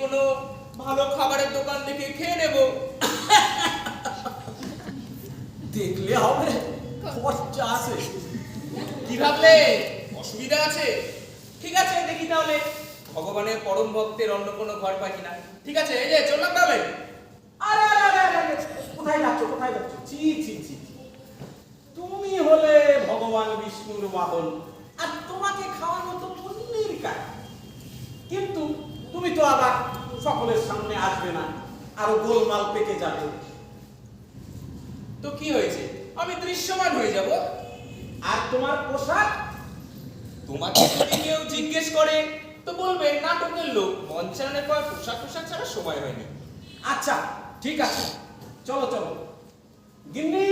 কোনো ভালো খাবারের দোকান দেখে খেয়ে নেব? দেখলে হবে। খরচা আছে। কি ভাবলে? অসুবিধা আছে। ঠিক আছে দেখি তাহলে। ভগবানের পরম ভক্তের অন্য কোনো ঘর পাই কিনা। ঠিক আছে এই যে চললাম তাহলে। আরে আরে আরে আরে, কোথায় যাচ্ছ কোথায় যাচ্ছ? ছি ছি ছি ছি। তুমি হলে ভগবান বিষ্ণুর বাহন। আর তোমাকে খাওয়ানো তো পুণ্যের কাজ কিন্তু তো আবার সকলের সামনে আসবে না, আরও গোলমাল পেকে যাবে। তো কি হয়েছে? আমি দৃশ্যমান হয়ে যাব। আর তোমার পোশাক? তোমাকে যদি কেউ জিজ্ঞেস করে, তো বলবে, নাটকের লোক মঞ্চায়নের পর পোশাক পোশাক ছাড়া সময় হয়নি। আচ্ছা ঠিক আছে। চলো চলো। গিন্নি!